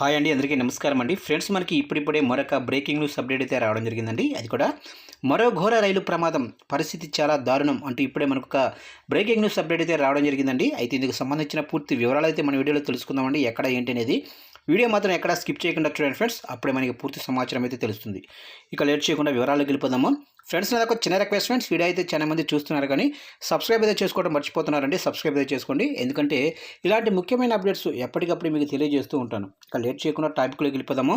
Hi అండి అందరికీ నమస్కారం అండి. ఫ్రెండ్స్ మనకి ఇప్పుడిప్పుడే మరొక బ్రేకింగ్ న్యూస్ అప్డేట్ అయితే రావడం జరిగిందండి. అది కూడా మరో ఘోర రైలు ప్రమాదం. పరిస్థితి చాలా దారుణం అంటూ ఇప్పుడే మనకు ఒక బ్రేకింగ్ న్యూస్ అప్డేట్ అయితే రావడం జరిగిందండి. అయితే ఇందుకు సంబంధించిన పూర్తి వివరాలు అయితే మన వీడియోలో తెలుసుకుందామండి. ఎక్కడ ఏంటి అనేది వీడియో మాత్రం ఎక్కడ స్కిప్ చేయకుండా చూడండి ఫ్రెండ్స్. అప్పుడే మనకి పూర్తి సమాచారం అయితే తెలుస్తుంది. ఇక లేట్ చేయకుండా వివరాలు గెలిపోదాము. ఫ్రెండ్స్ నాకు చిన్న రిక్వెస్ట్ ఫ్రెండ్స్. వీడియో అయితే చాలా మంది చూస్తున్నారు కానీ సబ్స్క్రైబ్ అయితే చేసుకోవడం మర్చిపోతున్నారండి. సబ్స్క్రైబ్ అయితే చేసుకోండి. ఎందుకంటే ఇలాంటి ముఖ్యమైన అప్డేట్స్ ఎప్పటికప్పుడు మీకు తెలియజేస్తూ ఉంటాను. ఇక లేట్ చేయకుండా టాపిక్లో గెలిపోదాము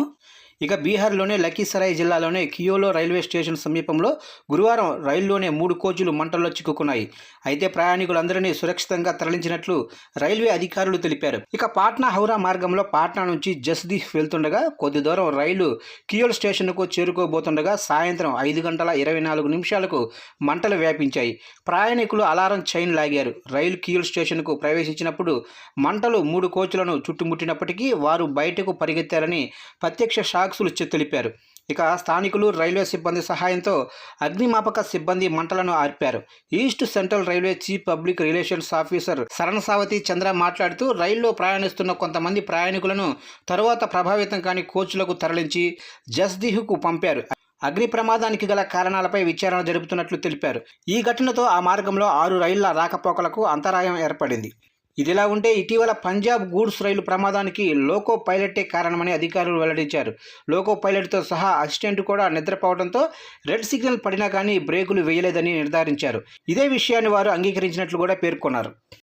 ఇక బీహార్లోనే లఖీసరాయ్ జిల్లాలోనే కియోలో రైల్వే స్టేషన్ సమీపంలో గురువారం రైల్లోనే మూడు కోచులు మంటల్లో చిక్కుకున్నాయి. అయితే ప్రయాణికులందరినీ సురక్షితంగా తరలించినట్లు రైల్వే అధికారులు తెలిపారు. ఇక పాట్నా హౌరా మార్గంలో పాట్నా నుంచి జస్దీహ్ వెళ్తుండగా కొద్ది దూరం రైలు కియోల్ స్టేషన్కు చేరుకోబోతుండగా సాయంత్రం ఐదు గంటల ఇరవై నాలుగు నిమిషాలకు మంటలు వ్యాపించాయి. ప్రయాణికులు అలారం చైన్ లాగారు. రైలు కియోల్ స్టేషన్కు ప్రవేశించినప్పుడు మంటలు మూడు కోచులను చుట్టుముట్టినప్పటికీ వారు బయటకు పరిగెత్తారని ప్రత్యక్ష సాక్షులు తెలిపారు. ఇక స్థానికులు రైల్వే సిబ్బంది సహాయంతో అగ్నిమాపక సిబ్బంది మంటలను ఆర్పారు. East Central Railway chief public relations officer శరణసావతి Chandra మాట్లాడుతూ రైల్లో ప్రయాణిస్తున్న కొంతమంది ప్రయాణికులను తరువాత ప్రభావితం కాని కోచ్లకు తరలించి జస్దిహ్కు పంపారు. అగ్ని ప్రమాదానికి గల కారణాలపై విచారణ జరుపుతున్నట్లు తెలిపారు. ఈ ఘటనతో ఆ మార్గంలో ఆరు రైళ్ళ రాకపోకలకు అంతరాయం ఏర్పడింది. ఇదిలా ఉంటే ఇటీవల పంజాబ్ గూడ్స్ రైలు ప్రమాదానికి లోకో పైలటే కారణమని అధికారులు వెల్లడించారు. లోకో పైలట్తో సహా అసిస్టెంట్ కూడా నిద్రపోవడంతో రెడ్ సిగ్నల్ పడినా కానీ బ్రేకులు వేయలేదని నిర్ధారించారు. ఇదే విషయాన్ని వారు అంగీకరించినట్లు కూడా పేర్కొన్నారు.